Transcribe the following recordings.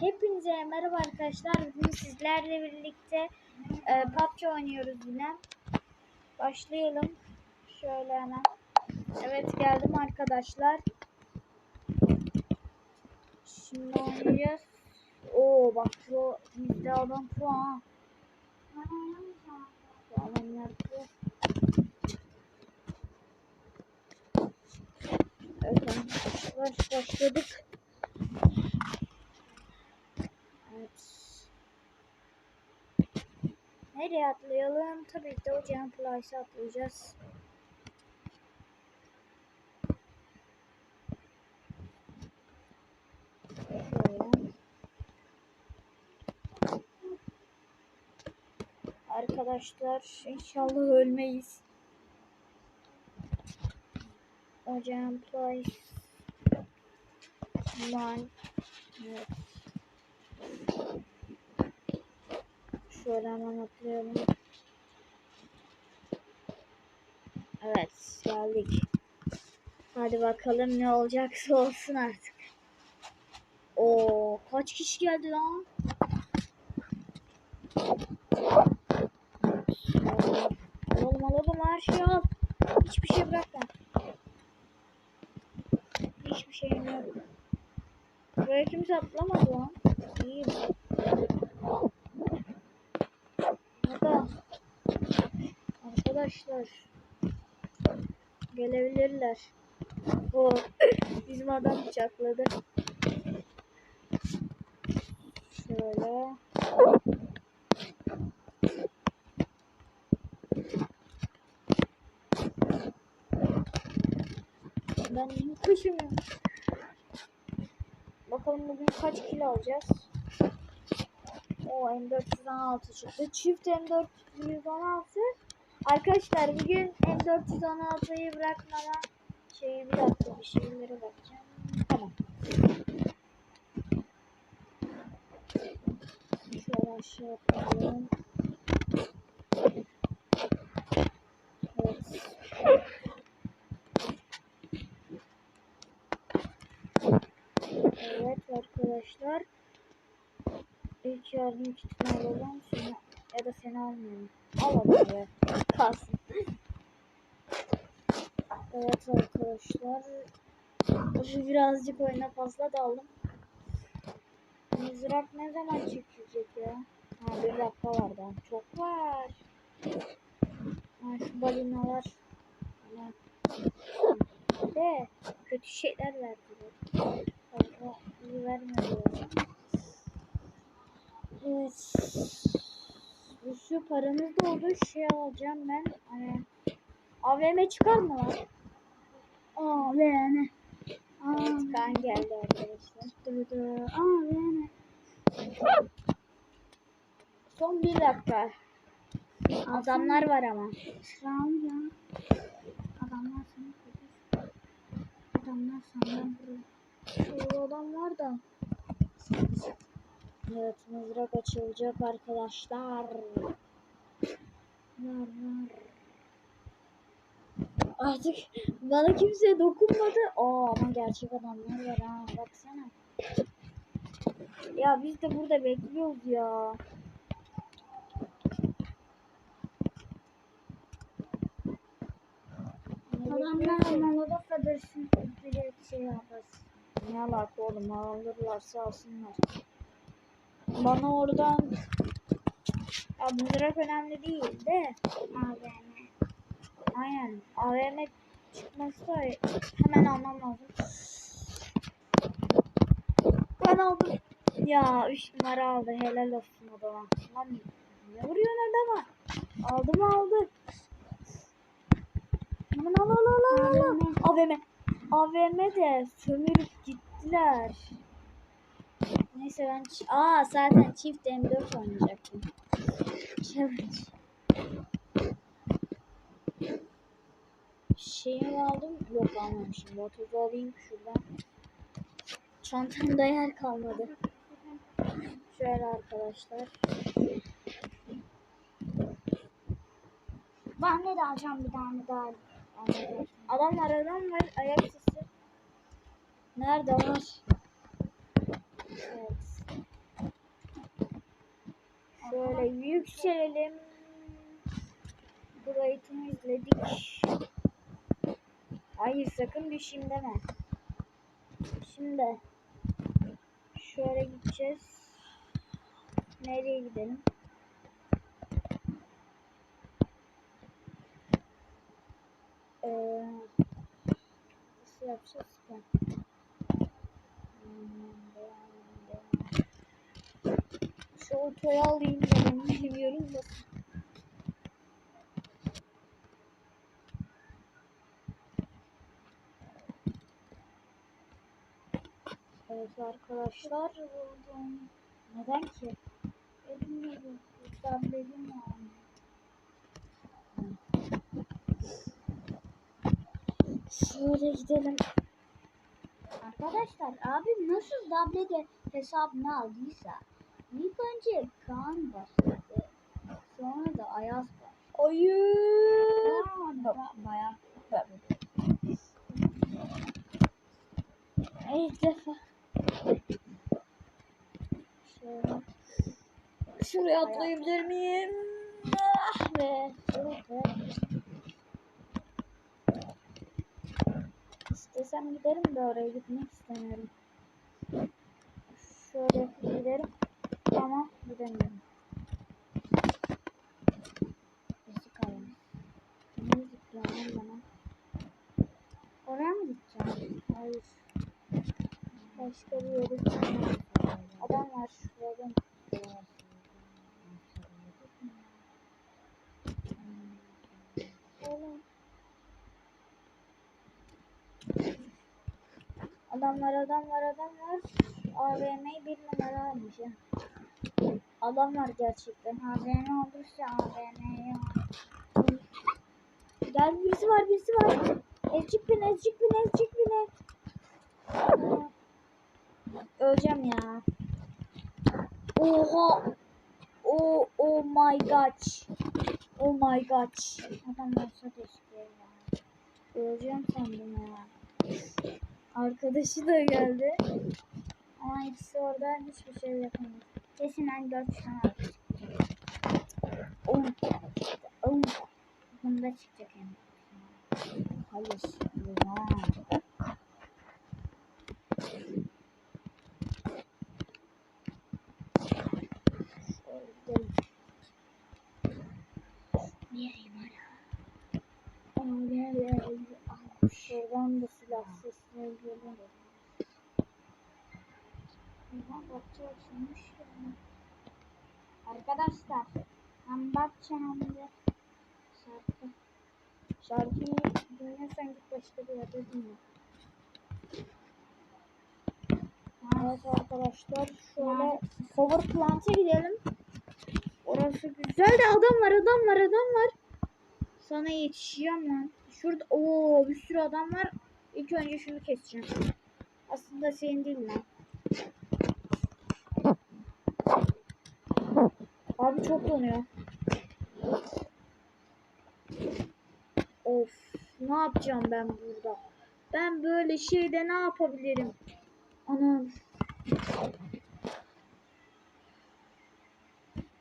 Hepinize merhaba arkadaşlar. Bugün sizlerle birlikte e, PUBG oynuyoruz yine. Başlayalım. Şöyle hemen. Evet geldim arkadaşlar. Şimdi oynayacağız. Oo bak pro bizde adam pro ha. Evet arkadaşlar başladık. Evet. Nereye atlayalım? Tabii ki de o Jump Place'a atlayacağız. Arkadaşlar inşallah ölmeyiz. O Jump. One. Evet. Şöyle hemen atlayalım. Evet geldik. Hadi bakalım ne olacaksa olsun artık. Oo kaç kişi geldi lan? Alalım alalım her şeyi al. Hiçbir şey bırakma. Hiçbir şeyim yok. Buraya kimse atlamadı lan. İyi. Burada. Arkadaşlar. Gelebilirler. O bizim adam bıçakladı. Şöyle. Ben koşamıyorum? Bakalım bugün kaç kilo alacağız? O M416 çıktı. Çift M416. Arkadaşlar bugün M416'yı bırakmama şeyi bir dakika bir şeylere bakacağım. Tamam. Şöyle aşağı atlayalım. Evet. Evet arkadaşlar. İlk yardım kitini alalım. Seni, ya da seni almayalım. Alalım be. Kalsın. Evet arkadaşlar. Birazcık oyuna fazla daldım. Mızrak ne zaman çekilecek ya? Ha bir dakika var daha. Çok var. Ha şu balinalar. De kötü şeyler verdiler. Allah iyi vermedi. Evet. Bir sürü paramız da oldu. Şey alacağım ben. Hani AVM çıkar mı lan? AVM. Evet, kan geldi arkadaşlar. Dı dı. AVM. Son bir dakika. Adamlar var ama. Şuan ya. Adamlar sana kırıyor. Adamlar sana vuruyor. Şurada adam var da. Evet mızrak açılacak arkadaşlar. Artık bana kimse dokunmadı. Aa ama gerçek adamlar var ha baksana. Ya biz de burada bekliyoruz ya. Adamlar? Molotov Federation bir şey yaparsın. Ne alaka oğlum alırlarsa alsınlar. Bana oradan ya mızrak önemli değil de AVM. aynen AVM çıkması hemen almam lazım. Ben aldım. Ya 3 numara aldı helal olsun adama. Lan ne vuruyorsun adama? Aldım aldı. Aman al al al al al. AVM. AVM de sömürüp gittiler. Neyse ben Aa zaten çift M4 oynayacaktım. Challenge. Şeyimi aldım. Yok almamışım. Vatozu alayım şuradan. Çantamda yer kalmadı. Şöyle arkadaşlar. Ben de alacağım bir tane daha. Adam var adam var. Ayak sesi. Nerede var? Evet. Şöyle yükselelim. Burayı temizledik. Hayır sakın düşeyim deme. Şimdi şöyle gideceğiz. Nereye gidelim? Ee, nasıl yapacağız ki? Otoyu alayım ben bilmiyorum da. Evet arkadaşlar. Neden ki? Bilmiyorum. Ben bilmiyorum. Şöyle gidelim. Arkadaşlar abim nasıl tablete hesabını aldıysa ilk önce Kaan başladı. Sonra da Ayaz başladı. Hayır. Da bayağı İlk defa. Şöyle. Şuraya atlayabilir miyim? Ah be. İstesem giderim de oraya gitmek istemiyorum. Şöyle giderim ama gidemiyorum. Ezik ayağım. Ne zıplayalım bana? Oraya mı gideceğim? Hayır. Başka bir yere gideceğim. Adam var şurada. Oğlum. Adam var, adam var, adam var. AVM'yi bir numara almış ya. Adam var gerçekten. AVM olursa AVM'ye Gel birisi var, birisi var. Ezcik bin, ezcik bin, ezcik bin. Öleceğim ya. Oha. Oh, oh my god. Oh my god. Adam olsa keşke ya. Öleceğim sandım ya. Arkadaşı da geldi. Ama ikisi orada hiçbir şey yapamadı. Kesinden 4 tane alır. Oh. Oh. Bunda çıkacak hem. Hayır. Aa, Şuradan da silah sesleri geliyor. Ulan bahçe açılmış. Arkadaşlar bahçe hem de şarkı. Şarkıyı dinlersen git başka bir yerde dinle. Evet arkadaşlar şöyle Power Plant'a gidelim. Orası güzel de adam var adam var adam var. Sana yetişeceğim lan. Şurada ooo bir sürü adam var. İlk önce şunu keseceğim. Aslında senin değil lan. Abi çok donuyor. Of ne yapacağım ben burada? Ben böyle şeyde ne yapabilirim? Anam.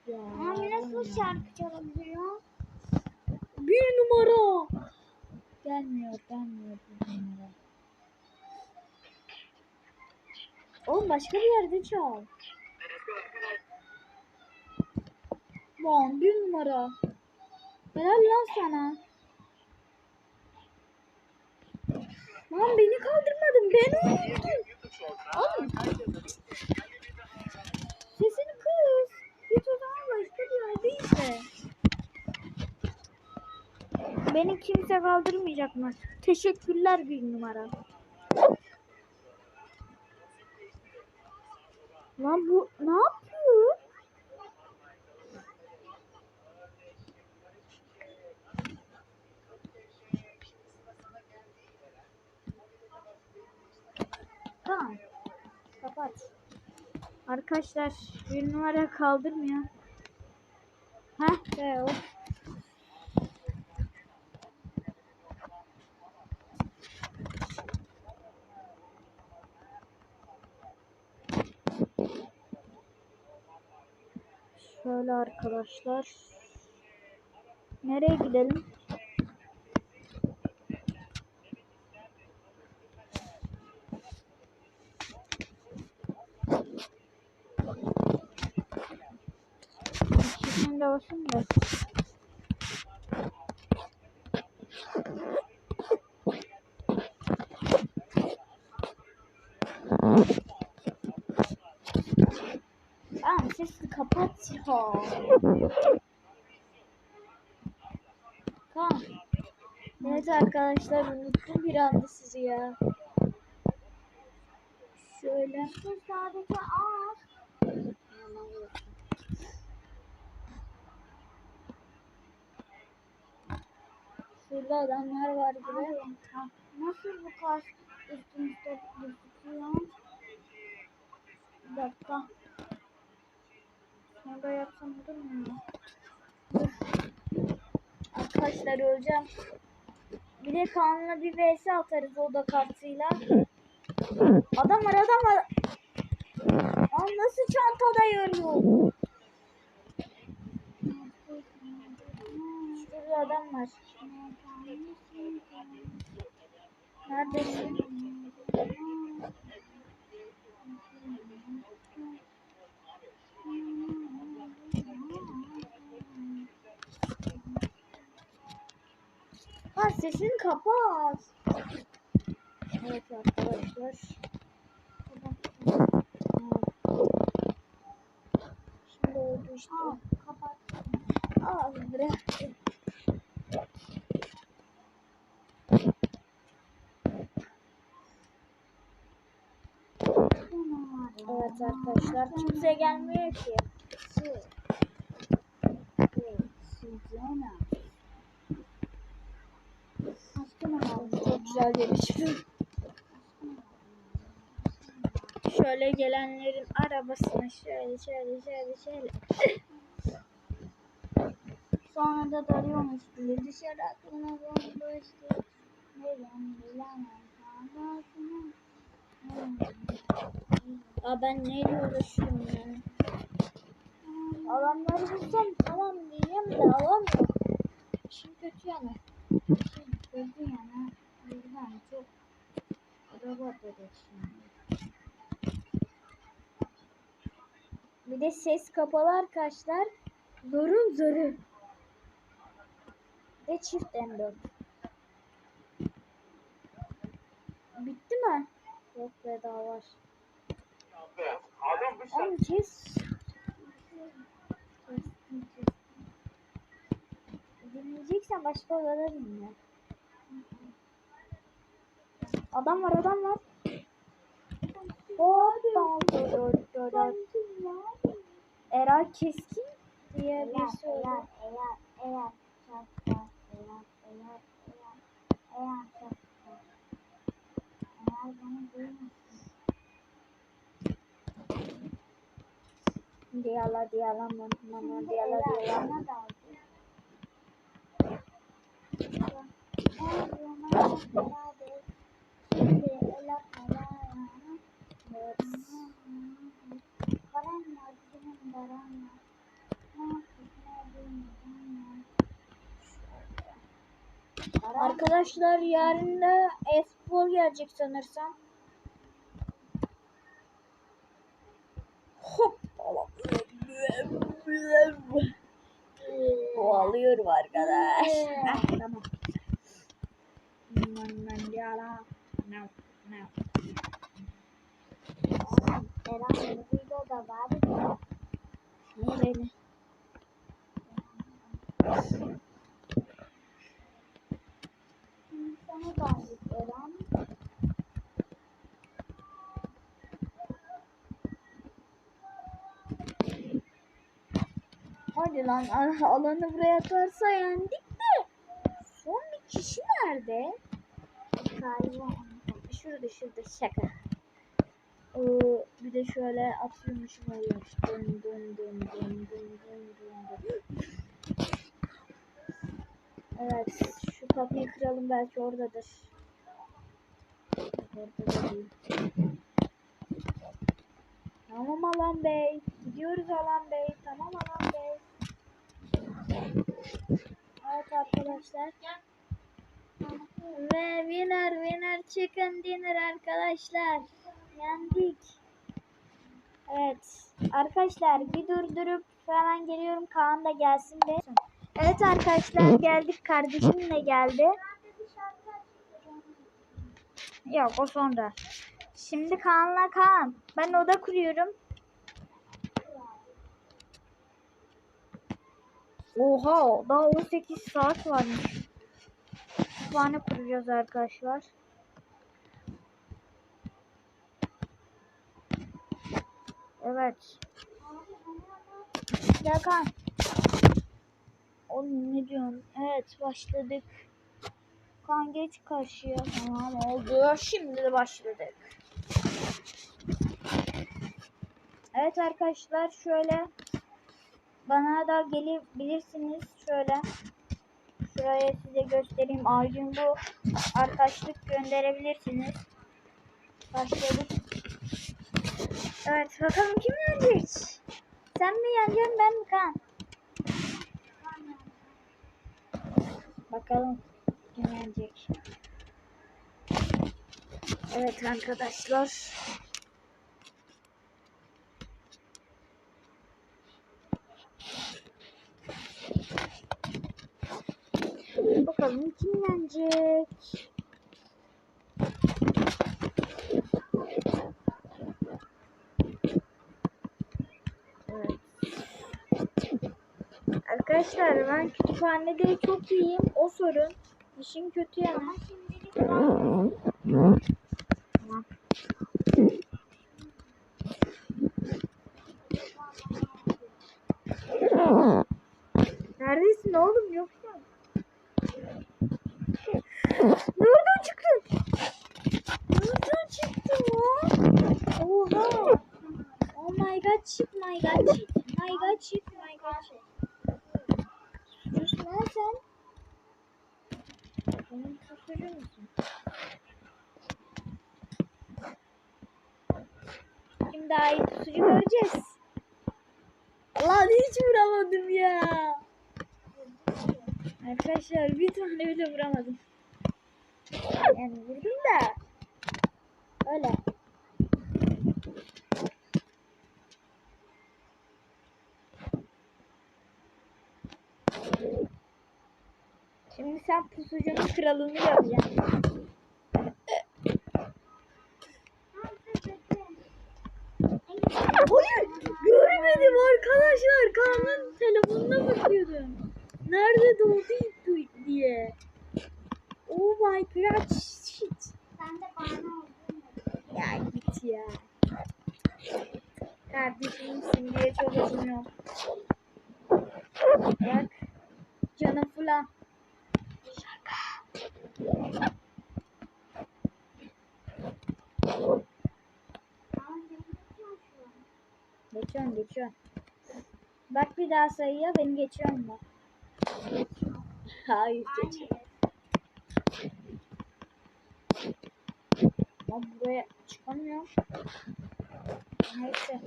Ya, Abi nasıl şarkı çalabiliyor? Bir numara. Gelmiyor, gelmiyor bir numara. Oğlum başka bir yerde çal. Lan bir numara. Helal lan sana. Lan beni kaldırmadın. Ben unuttum. Oğlum. Sesini kız. Zaman başka bir yerde izle. Beni kimse kaldırmayacak mı? Teşekkürler bir numara. Lan bu ne yapıyor? Tamam. Kapat. Arkadaşlar bir numara kaldırmıyor. Heh be o. Şöyle arkadaşlar. Nereye gidelim? Basın da. Tamam sesini kapat ya. Tamam. Evet arkadaşlar unuttum bir anda sizi ya. Şöyle. Sadece az. Şurada adamlar var gibi. Nasıl bu kas üstümüzde gözüküyor? Bir dakika. Şunu da yapsam olur mu? Arkadaşlar öleceğim. Bir de Kaan'la bir vs atarız o da kartıyla. Adam var adam var. Lan nasıl çantada yarıyor? Şurada adam var. Neredesin? Ha sesini kapat. Evet arkadaşlar. Şimdi oldu işte. Aa, kapat. Aa bırak. Evet arkadaşlar kimse gelmiyor ki. Çok güzel gelişti. Şöyle gelenlerin arabasına şöyle şöyle şöyle şöyle. Sonra da darıyormuş bile dışarı aklına bomboştu. Neden bilemem. Aa ben neyle uğraşıyorum ya? Adamları bulsam tamam diyeceğim de alamıyorum. İşin kötü yanı. Kötü yana birden çok araba dedi şimdi. Bir de ses kapalı arkadaşlar. Zorun zoru. Ve çift M4. Bitti mi? Yok be daha var. Adam bir Oğlum kes. Dinleyeceksen başka odalara dinle. Adam var adam var. Hop dal dal dal dal. Eray Keskin diye Eğer, birisi oldu. eğer, eğer, eğer, eğer, eğer, eğer, eğer. Eğer Eğer diyala. bana daldı. Eğer bana daldı. Şimdi el atmadan yana. Evet. Param var, benim param var. Ne yapayım, ne bilmiyorum ya. Arkadaşlar yarın da e-spor gelecek sanırsam. Hop. Kovalıyorum arkadaş. Heh, tamam. Eren bu videoda var ya. Nereli? Hadi lan al- alanı buraya atarsa yendik de. Son bir kişi nerede? Galiba Şurada şurada şaka. Ee, bir de şöyle atıyormuşum oluyor. Dön dön dön dön dön dön dön dön. Evet şu kapıyı kıralım belki oradadır. Orada da değil. Tamam Alan Bey. Gidiyoruz Alan Bey. Tamam Alan Bey. Evet arkadaşlar. Ve winner winner chicken dinner arkadaşlar. Yendik. Evet. Arkadaşlar bir durdurup hemen geliyorum. Kaan da gelsin de. Evet arkadaşlar geldik. Kardeşim de geldi. Yok o sonra. Şimdi Kaan'la Kaan. Ben oda kuruyorum. Oha daha 18 saat varmış. Kütüphane kuracağız arkadaşlar. Evet. Kaan. Oğlum ne diyorsun? Evet başladık. Kaan geç karşıya. Tamam oldu. Şimdi de başladık. Evet arkadaşlar şöyle bana da gelebilirsiniz şöyle. Şuraya size göstereyim. Ağacın bu arkadaşlık gönderebilirsiniz. Başladık. Evet bakalım kim yenecek? Sen mi yeneceksin ben mi kan? Bakalım kim yenecek? Evet arkadaşlar. Bakalım kim yenecek? Arkadaşlar ben kütüphanede çok iyiyim. O sorun. İşin kötü yanı. Ama şimdilik ben Tamam. Neredesin oğlum yoksa? Nereden çıktın? Nereden çıktın ya? Oha. Oh my god shit my god shit. My god shit my god shit. Suçlusun lan sen. Benim suçlucu musun? Kim daha iyi pusucu göreceğiz. Allah hiç vuramadım ya. Arkadaşlar bir tane bile vuramadım. Yani vurdum da. Öyle. Şimdi sen pusucunun kralını yapacaksın. Nerede doğdu diye. Oh my god shit. sen de bana oldun. Ya git ya. Kardeşim Simge'ye çok acımıyor. Bak. Canım falan. Şaka. Geçiyorum geçiyorum. Bak bir daha sayıya beni geçiyorum mu? Hayır geçiyorum. Ama buraya çıkamıyorum. Neyse.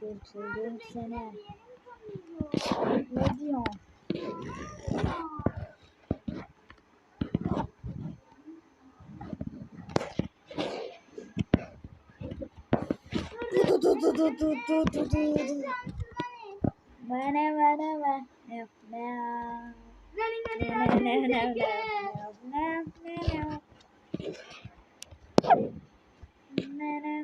Kurtuldum. Sana. Ne diyorsun? Du du du du du du du du du. Bana bana bana. Yok ne? Ne ne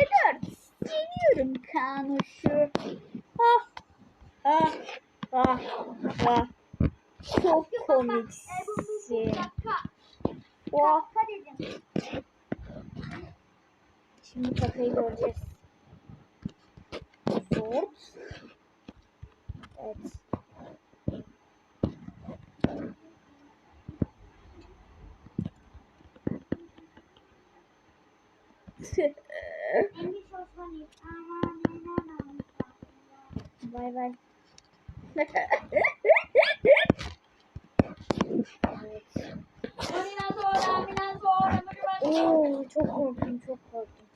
dört. Geliyorum kanuşu. Ah ah ah ah. Çok komiksin. Oh. Şimdi kakayı göreceğiz. Ford. Evet. Tüh. Bay bay. Oo, çok korktum, çok korktum.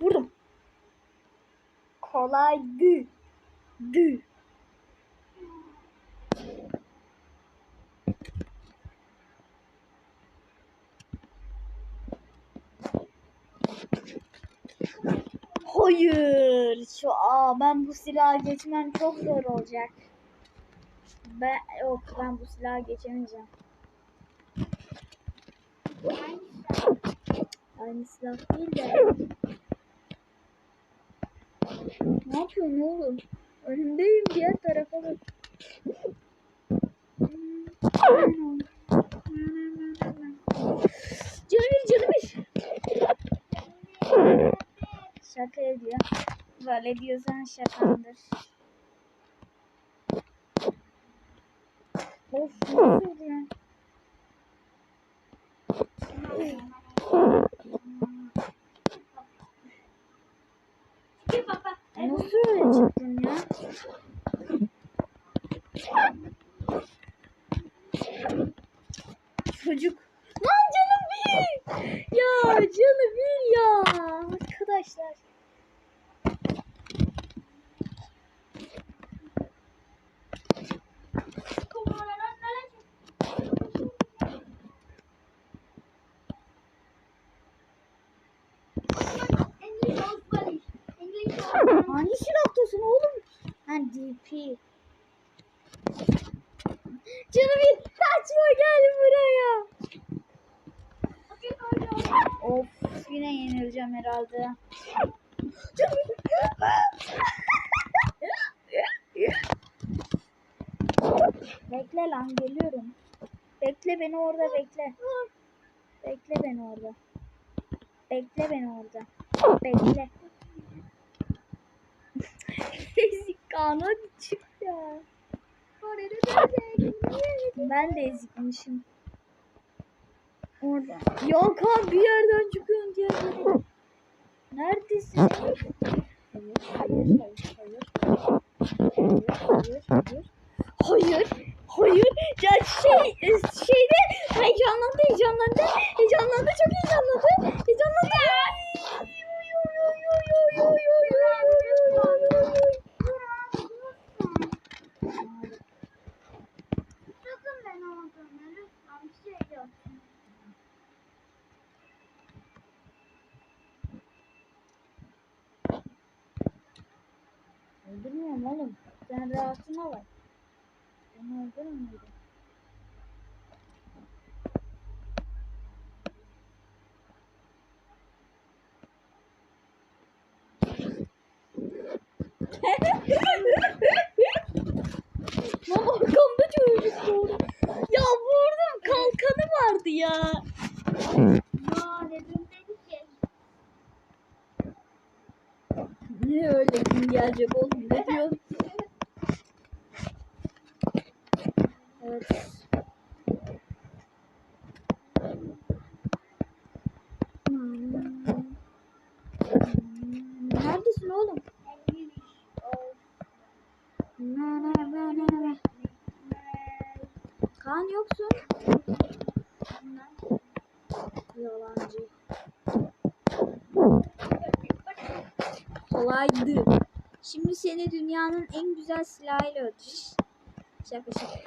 Vurdum. Kolaydı. Dü. Hayır. Şu aa ben bu silahı geçmem çok zor olacak. Ben yok ben bu silahı geçemeyeceğim. Aynı silah değil de. Ne yapıyorsun oğlum? Önündeyim diğer tarafa bak. Canım canım. Şaka ediyor. Böyle diyorsan şakandır. Of nasıl öyle çıktın ya? Çocuk. Lan canım bir. Ya canım bir ya. Arkadaşlar. Silahtasın oğlum? Ha DP. Canım kaçma gel buraya. Of yine yenileceğim herhalde. Canım. bekle lan geliyorum. Bekle beni orada bekle. Bekle beni orada. Bekle beni orada. Bekle. Ezik Kaan hadi çık ya. Ben de ezikmişim. Orada. Ya Kaan bir yerden çıkıyorsun diye. Neredesin? Hayır, hayır, hayır, hayır. Hayır, hayır, hayır. Hayır, hayır. Ya şey, e, şeyde heyecanlandı, heyecanlandı. Heyecanlandı, çok heyecanlandı. Sakın ben olduğunu lütfen bir şey yok. Öldürmüyorum oğlum. Sen rahatına bak. Beni öldürmüyorum. Lan arkamda çocuk doğru. Ya vurdum kalkanı vardı ya. Ya dedim dedi ki. Gün gelecek oğlum ne diyorsun? Evet. Neredesin oğlum? Engin Ne ne ne ne ne. Kaan yoksun. Yalancı. Kolaydı. Şimdi seni dünyanın en güzel silahıyla öldüreceğiz. Şaka şaka.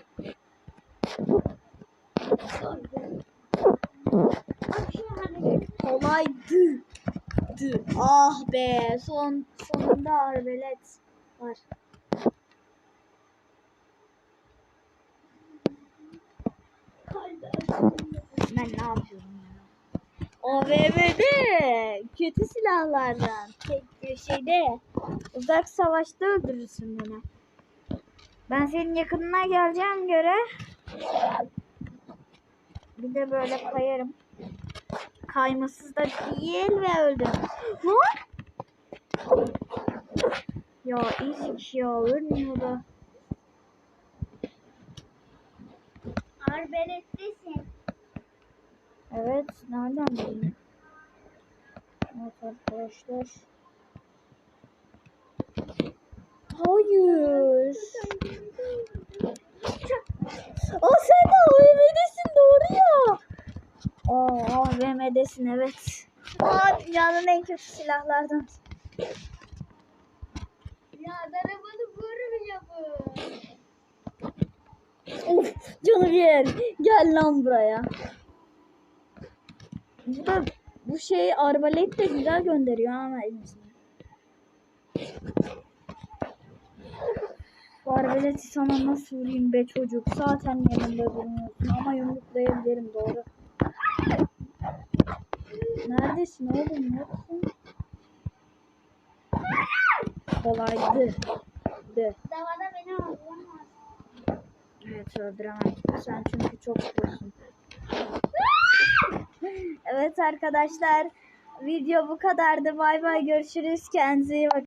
Kolaydı. Dı. Ah be son sonunda arbelet var. Ben ne yapıyorum ya? AVM'de kötü silahlardan e, şeyde uzak savaşta öldürürsün beni. Ben senin yakınına geleceğim göre bir de böyle kayarım. Kaymasız da değil ve öldüm. Lan! Ya ezik ya ölmüyor da. Arbelettesin. Evet nereden bileyim? Evet arkadaşlar. Hayır. Aa sen de AVM'desin doğru ya. Aa AVM'desin evet. Aa dünyanın en kötü silahlardan. Ya arabanı vurmuyor bu. Of canım yer. Gel lan buraya. Bu da bu şey arbalet de güzel gönderiyor ama elimizde. Bu arbaleti sana nasıl vurayım be çocuk? Zaten yanımda durmuyorsun ama yumruklayabilirim doğru. Neredesin oğlum? Neredesin? Kolaydı. De. Davada beni öldüremez. Evet öldüremem. Sen çünkü çok prosun. evet arkadaşlar. Video bu kadardı. Bay bay görüşürüz. Kendinize iyi bakın.